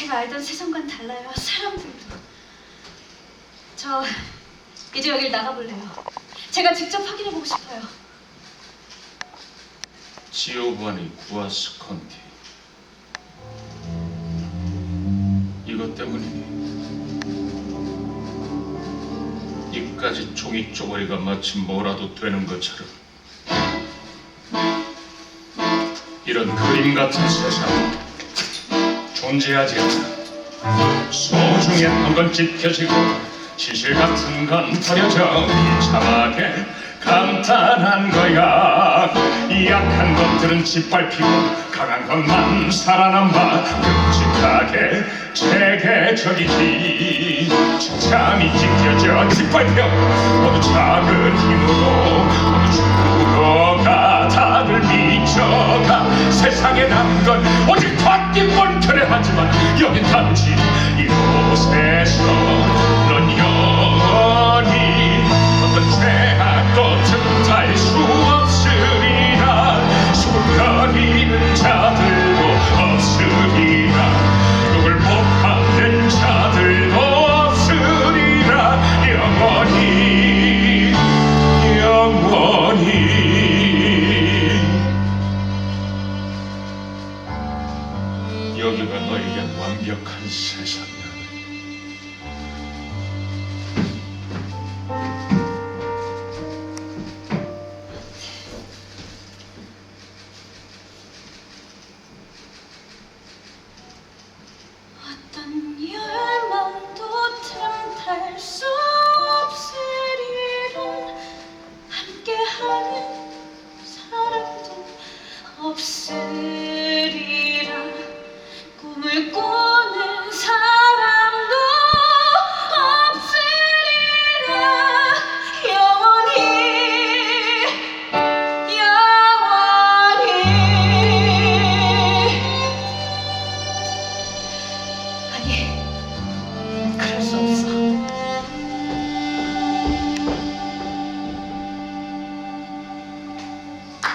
제가 알던 세상과는 달라요. 사람들도. 저 이제 여길 나가볼래요. 제가 직접 확인해보고 싶어요. 지오바니 구아스컨티 이것 때문이니 이까지 종이 쪼가리가 마치 뭐라도 되는 것처럼 이런 그림 같은 세상 존재하지 않아. 소중했던 건 찢겨지고 지실 같은 건 버려져. 비참하게 간단한 거야. 약한 것들은 짓밟히고 강한 것만 살아남아 끔찍하게 체계적이지. 잠이 찢겨져 짓밟혀 모두 작은 힘으로 모두 죽어가 다들 미쳐가 세상에 남은 건 오직 하지만 여긴 단지 이곳에 너에겐 완벽한 수 없으리